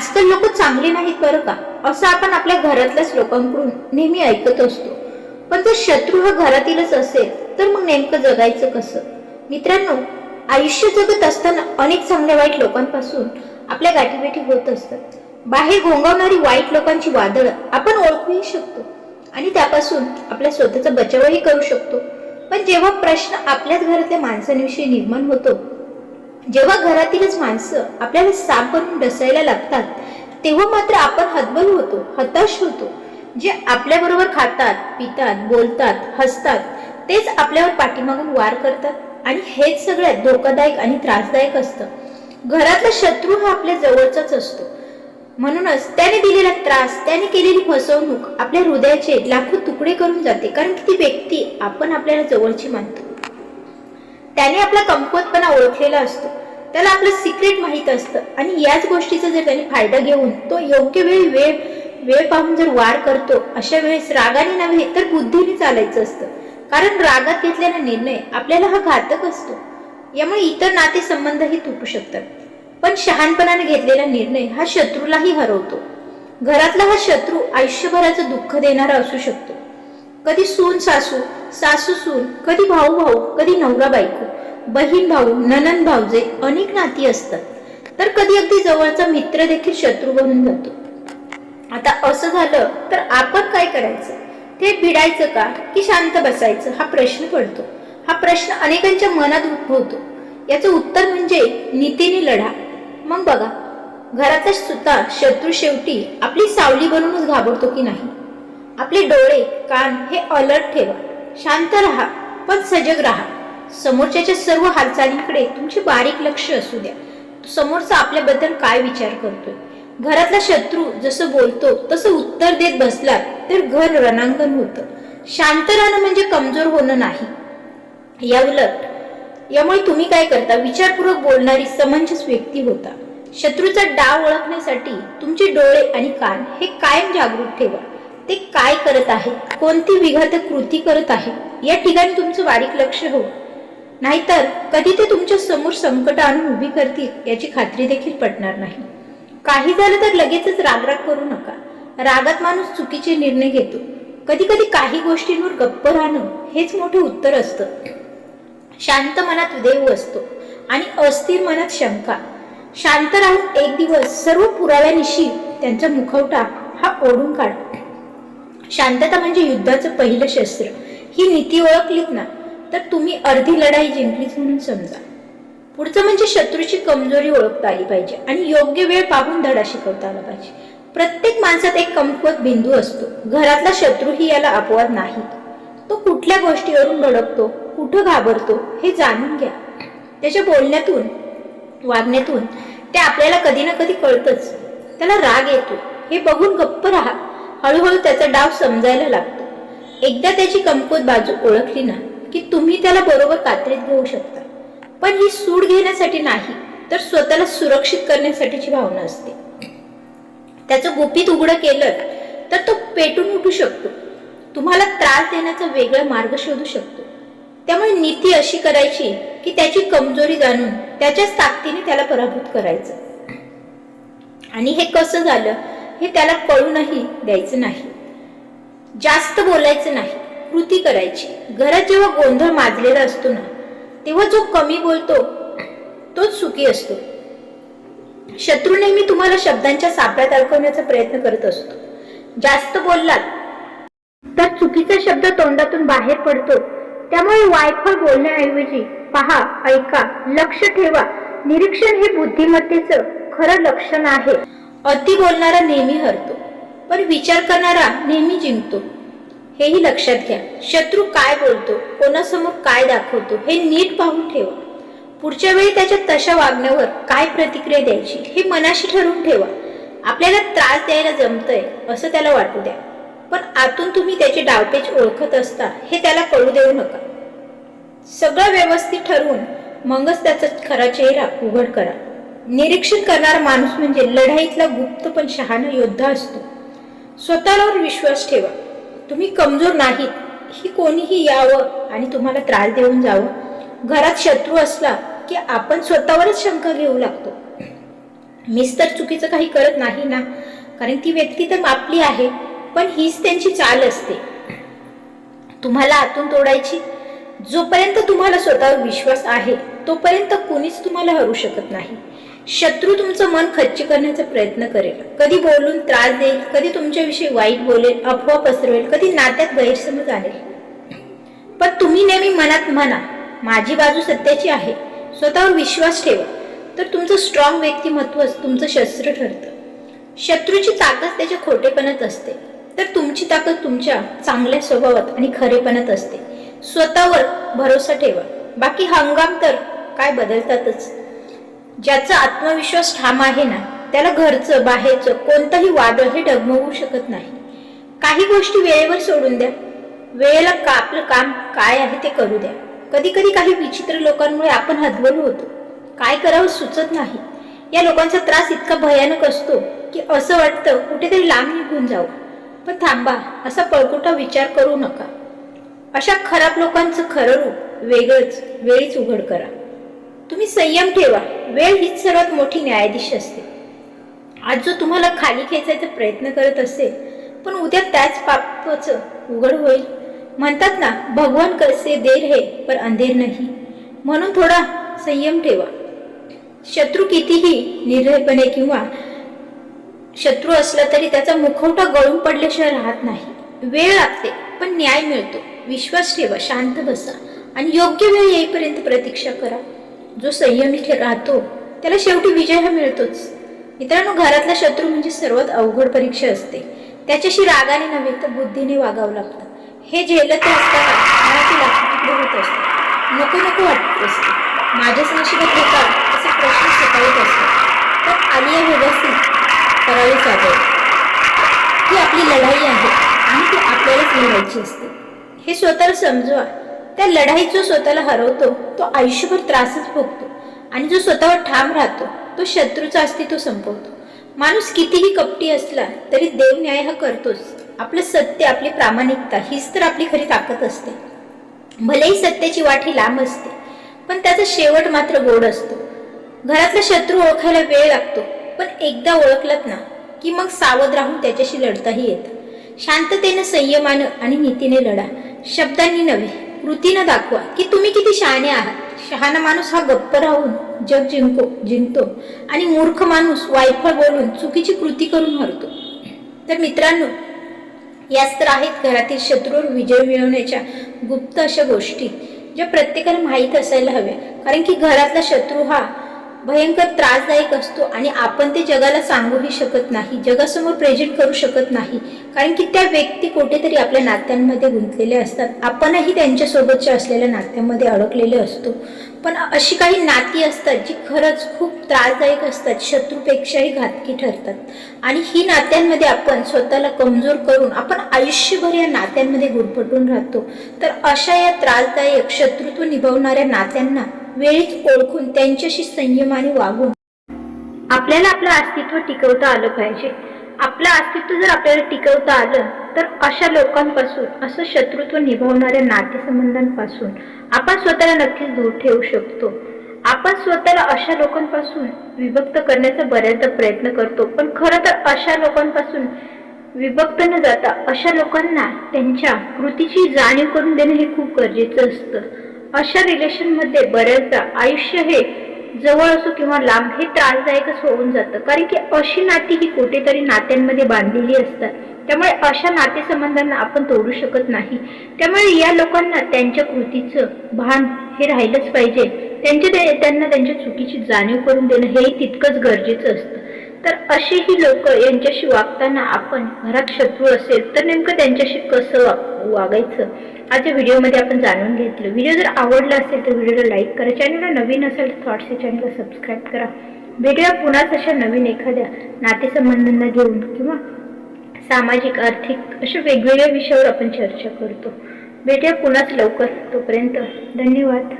आजकाल लोक चांगले नाहीत बरं का? असं आपण आपल्या घरातल्याच लोकांकडून नेहमी ऐकत असतो. पण जर शत्रू हा घरातीलच असेल तर मग नेमकं जगायचं कसं? मित्रांनो आयुष्य जगत असताना अनेक चांगल्या वाईट लोकांपासून आपल्या गाठीभेटी होत असतात. बाहेर घोंगावणारी वाईट लोकांची वादळं आपण ओळखूही शकतो आणि त्यापासून आपल्या स्वतःचा बचावही करू शकतो. पण जेव्हा प्रश्न आपल्याच घरातल्या माणसांविषयी निर्माण होतो जेव्हा घरातीलच माणसं आपल्याला साप बनून डसायला लागतात तेव्हा मात्र आपण हतबल होतो हताश होतो. जे आपल्याबरोबर खातात पितात बोलतात हसतात तेच आपल्यावर पाठीमागून वार करतात आणि हेच सगळ्यात धोकादायक आणि त्रासदायक असतं. घरातला शत्रू हा आपल्या जवळचाच असतो. म्हणूनच त्याने दिलेला त्रास त्याने केलेली फसवणूक आपल्या हृदयाचे लाखो तुकडे करून जाते कारण की ती व्यक्ती आपण आपल्याला जवळची मानतो. त्याने आपला कमकुवतपणा ओळखलेला असतो. त्याला आपलं सिक्रेट माहीत असतं. आणि याच गोष्टीचा जर त्याने फायदा घेऊन तो योग्य वेळी वेळ वेळ पाहून जर वार करतो अशा वेळेस रागाने नव्हे तर बुद्धीने चालायचं असतं. कारण रागात घेतलेला निर्णय आपल्याला हा घातक असतो. यामुळे इतर नातेसंबंधही तुटू शकतात. पण शहाणपणाने घेतलेला निर्णय हा शत्रूलाही हरवतो. घरातला हा शत्रू आयुष्यभराचं दुःख देणारा असू शकतो. कधी सून सासू सासू सून कधी भाऊ भाऊ कधी नवरा बायको. बहीण भाऊ ननन भाऊजे अनेक नाती असतात. तर कधी अगदी जवळचा मित्र देखील शत्रू बनून जातो. आता असं झालं तर आपण काय करायचं? ते भिडायचं का? की शांत बसायचं? हा प्रश्न पडतो. हा प्रश्न अनेकांच्या मनात उद्भवतो. याचं उत्तर म्हणजे नीतीने लढा. मग बघा घराचा सुद्धा शत्रू शेवटी आपली सावली बनूनच घाबरतो की नाही? आपले डोळे कान हे अलर्ट ठेवा. शांत राहा पण सजग राहा. समोरच्याच्या सर्व हालचालींकडे तुमचे बारीक लक्ष असू द्या. समोरचा आपल्याबद्दल काय विचार करतोय? घरातला शत्रू जसं बोलतो तसं उत्तर देत बसला तर घर रणांगण होतं. शांत राहणं म्हणजे कमजोर होणं नाही. या उलट यामुळे तुम्ही काय करता? विचारपूर्वक बोलणारी समंजस व्यक्ती होता. शत्रूचा डाव ओळखण्यासाठी तुमचे डोळे आणि कान हे कायम जागरूक ठेवा. ते काय करत आहे कोणती विघातक कृती करत आहे या ठिकाणी तुमचं बारीक लक्ष हो. नाहीतर कधी ते तुमच्यासमोर संकट आणून उभी करतील याची खात्री देखील पटणार नाही. काही झालं तर लगेचच रागराग करू नका. रागात माणूस चुकीचे निर्णय घेतो. कधी कधी काही गोष्टींवर गप्प राहणं हेच मोठे उत्तर असतं. शांत मनात देव असतो आणि अस्थिर मनात शंका. शांत राहून एक दिवस सर्व पुराव्यानिशी त्यांचा मुखवटा हा ओढून काढ. शांतता म्हणजे युद्धाचं पहिलं शस्त्र. ही नीती ओळखलीत ना? तर तुम्ही अर्धी लढाई जिंकलीच म्हणून समजा. पुढचं म्हणजे शत्रूची कमजोरी ओळखता आली पाहिजे आणि योग्य वेळ पाहून धडा शिकवता आला पाहिजे. प्रत्येक माणसात एक कमकुवत बिंदू असतो. घरातला शत्रूही याला अपवाद नाही. तो कुठल्या गोष्टीवरून भडकतो कुठं घाबरतो हे जाणून घ्या. त्याच्या बोलण्यातून वागण्यातून ते आपल्याला कधी ना कधी कळतच. त्याला राग येतो. हे बघून गप्प राहा. हळूहळू त्याचा डाव समजायला लागतो. एकदा त्याची कमकुवत बाजू ओळखली ना की तुम्ही त्याला बरोबर कात्रीत घेऊ शकता. पण ही सूड घेण्यासाठी नाही तर स्वतःला सुरक्षित करण्यासाठीची भावना असते. त्याचं गुपित उघडं केलं तर तो पेटून उठू शकतो. तुम्हाला त्रास देण्याचा वेगळा मार्ग शोधू शकतो. त्यामुळे नीती अशी करायची की त्याची कमजोरी जाणून त्याच्याच ताकदीने त्याला पराभूत करायचं. आणि हे कसं झालं हे त्याला कळूनही द्यायचं नाही. जास्त बोलायचं नाही. कृती करायची. घरात जेव्हा गोंधळ माजलेला असतो ना तेव्हा जो कमी बोलतो तोच सुखी असतो. शत्रू नेहमी तुम्हाला शब्दांच्या सापड्यात अडकवण्याचा प्रयत्न करत असतो. जास्त बोललात तर चुकीचा शब्द तोंडातून बाहेर पडतो. त्यामुळे वायफळ बोलण्याऐवजी पहा ऐका लक्ष ठेवा. निरीक्षण हे बुद्धिमत्तेचं खरं लक्षण आहे. अति बोलणारा नेहमी हरतो पण विचार करणारा नेहमी जिंकतो. हेही लक्षात घ्या. शत्रू काय बोलतो कोणासमोर काय दाखवतो हे नीट पाहून ठेवा. पुढच्या वेळी त्याच्या तशा वागण्यावर काय प्रतिक्रिया द्यायची हे मनाशी ठरवून ठेवा. आपल्याला त्रास द्यायला जमतंय असं त्याला वाटू द्या. पण आतून तुम्ही त्याचे डावपेच ओळखत असता हे त्याला कळू देऊ नका. सगळं व्यवस्थित ठरवून मगच त्याचा खरा चेहरा उघड करा. निरीक्षण करणारा माणूस म्हणजे लढाईतला गुप्त पण शहाणा योद्धा असतो. स्वतःवर विश्वास ठेवा. तुम्ही कमजोर नाहीत. ही कोणीही यावं आणि तुम्हाला त्रास देऊन जावं. घरात शत्रू असला की आपण स्वतःवरच शंका घेऊ लागतो. मीच तर चुकीचं काही करत नाही ना? कारण ती व्यक्ती तर आपली आहे पण हीच त्यांची चाल असते. तुम्हाला आतून तोडायची जोपर्यंत तुम्हाला स्वतःवर विश्वास आहे. तोपर्यंत कुणीच तुम्हाला हरू शकत नाही. शत्रू तुमचं मन खच्ची करण्याचा प्रयत्न करेल. कधी बोलून त्रास देईल कधी तुमच्याविषयी वाईट बोलेल अफवा पसरवेल कधी नात्यात गैरसमज आणेल. पण तुम्ही नेहमी मनात म्हणा माझी बाजू सत्याची आहे स्वतःवर विश्वास ठेवा. तर तुमचं स्ट्रॉंग व्यक्तिमत्वच तुमचं शस्त्र ठरतं. शत्रूची ताकद त्याच्या खोटेपणात असते. तर तुमची ताकद तुमच्या चांगल्या स्वभावात आणि खरेपणात असते. स्वतःवर भरोसा ठेवा. बाकी हंगाम तर काय बदलतातच. ज्याचा आत्मविश्वास ठाम आहे ना त्याला घरचं बाहेरचं कोणतंही वादळ हे डगमगू शकत नाही. काही गोष्टी वेळेवर सोडून द्या. वेळेला का आपलं काम काय आहे ते करू द्या. कधी कधी काही विचित्र लोकांमुळे आपण हतबल होतो. काय करावं सुचत नाही. या लोकांचा त्रास इतका भयानक असतो की असं वाटतं कुठेतरी लांब निघून जाऊ पण थांबा असा पळकुटा विचार करू नका. अशा खराब लोकांचं खरं रूप वेगळंच वेळीच उघड करा. तुम्ही संयम ठेवा. वेळ हीच सर्वात मोठी न्यायाधीश असते. आज जो तुम्हाला खाली खेचायचा प्रयत्न करत असेल पण उद्या त्याच पापाचं उघड होईल. म्हणतात ना भगवान कसे देर हे पर अंधेर नाही. म्हणून थोडा संयम ठेवा. शत्रू कितीही निर्भयपणे किंवा शत्रू असला तरी त्याचा मुखवटा गळून पडल्याशिवाय राहत नाही. वेळ लागते पण न्याय मिळतो. विश्वास ठेवा शांत बसा आणि योग्य वेळ येईपर्यंत प्रतीक्षा करा. जो संयमी राहतो त्याला शेवटी विजय हा मिळतोच. मित्रांनो घरातला शत्रू म्हणजे सर्वात अवघड परीक्षा असते. त्याच्याशी रागाने नव्हे तर बुद्धीने वागावं लागतं. हे झेलत असताना मनाची होत असते. नको नको वाटत असते. माझ्याच नशिबात होता असे प्रश्न सकाळीत असतात तर आलिया व्यवस्थित करावी लागेल ही आपली लढाई आहे आणि ती आपल्यालाच लढायची असते. हे स्वतःला समजवा. त्या लढाईत जो स्वतःला हरवतो तो आयुष्यभर त्रासच भोगतो आणि जो स्वतःवर ठाम राहतो तो शत्रूचं अस्तित्व संपवतो. माणूस कितीही कपटी असला तरी देव न्याय हा करतोच. आपलं सत्य आपली प्रामाणिकता हीच तर आपली खरी ताकद असते. भलेही सत्याची वाट ही लांब असते पण त्याचा शेवट मात्र गोड असतो. घरातला शत्रू ओळखायला वेळ लागतो पण एकदा ओळखलात ना की मग सावध राहून त्याच्याशी लढताही येतं. शांततेनं संयमानं आणि नीतीने लढा शब्दांनी नव्हे. कृतीनं दाखवा की तुम्ही किती शहाणे आहात. शहाणा माणूस हा गप्प राहून जग जिंको जिंकतो आणि मूर्ख माणूस वायफळ बोलून चुकीची कृती करून मरतो. तर मित्रांनो याच तर आहेत घरातील शत्रूवर विजय मिळवण्याच्या गुप्त अशा गोष्टी ज्या प्रत्येकाला माहीत असायला हव्या. कारण की घरातला शत्रू हा भयंकर त्रासदायक असतो आणि आपण ते जगाला सांगूही शकत नाही जगासमोर प्रेझेंट करू शकत नाही. कारण की त्या व्यक्ती कुठेतरी आपल्या नात्यांमध्ये गुंतलेले असतात. आपणही त्यांच्यासोबतच्या असलेल्या नात्यांमध्ये अडकलेले असतो. पण अशी काही नाती असतात जी खरंच खूप त्रासदायक असतात शत्रूपेक्षाही घातकी ठरतात. आणि ही नात्यांमध्ये आपण स्वतःला कमजोर करून आपण आयुष्यभर या नात्यांमध्ये गुरफटून राहतो. तर अशा या त्रासदायक शत्रुत्व निभावणाऱ्या नात्यांना वेळीच ओळखून त्यांच्याशी संयमाने वागून. आपल्याला आपलं अस्तित्व टिकवता आलं पाहिजे. आपलं अस्तित्व जर आपल्याला टिकवता आलं तर अशा लोकांपासून असं शत्रुत्व निभावणाऱ्या नातेसंबंधांपासून आपण स्वतःला नक्कीच दूर ठेवू शकतो. आपण स्वतःला अशा लोकांपासून विभक्त करण्याचा बऱ्याचदा प्रयत्न करतो पण खरं तर अशा लोकांपासून विभक्त न जाता अशा लोकांना त्यांच्या कृतीची जाणीव करून देणं हे खूप गरजेचं असतं. अशा रिलेशनमध्ये बऱ्याचदा आयुष्य हे जवळ असो किंवा लांब हे त्रासदायकच होऊन जातं. कारण की अशी नाती ही कुठेतरी नात्यांमध्ये बांधलेली असतात. त्यामुळे अशा नातेसंबंधांना आपण तोडू शकत नाही. त्यामुळे या लोकांना त्यांच्या कृतीचं भान हे राहिलंच पाहिजे. त्यांच्या त्यांना त्यांच्या चुकीची जाणीव करून देणं हेही तितकंच गरजेचं असतं. तर अशीही लोक यांच्याशी वागताना आपण घरात शत्रू असेल तर नेमकं त्यांच्याशी कसं वाग वागायचं? आजच्या व्हिडिओमध्ये आपण जाणून घेतलं. व्हिडिओ जर आवडला असेल तर व्हिडिओला लाईक करा. चॅनलला नवीन असेल तर थॉट्स या चॅनलला सबस्क्राईब करा. भेटूया पुन्हाच अशा नवीन एखाद्या नातेसंबंधांना घेऊन किंवा सामाजिक आर्थिक अशा वेगवेगळ्या विषयावर आपण चर्चा करतो. भेटूया पुन्हाच लवकर. तोपर्यंत धन्यवाद.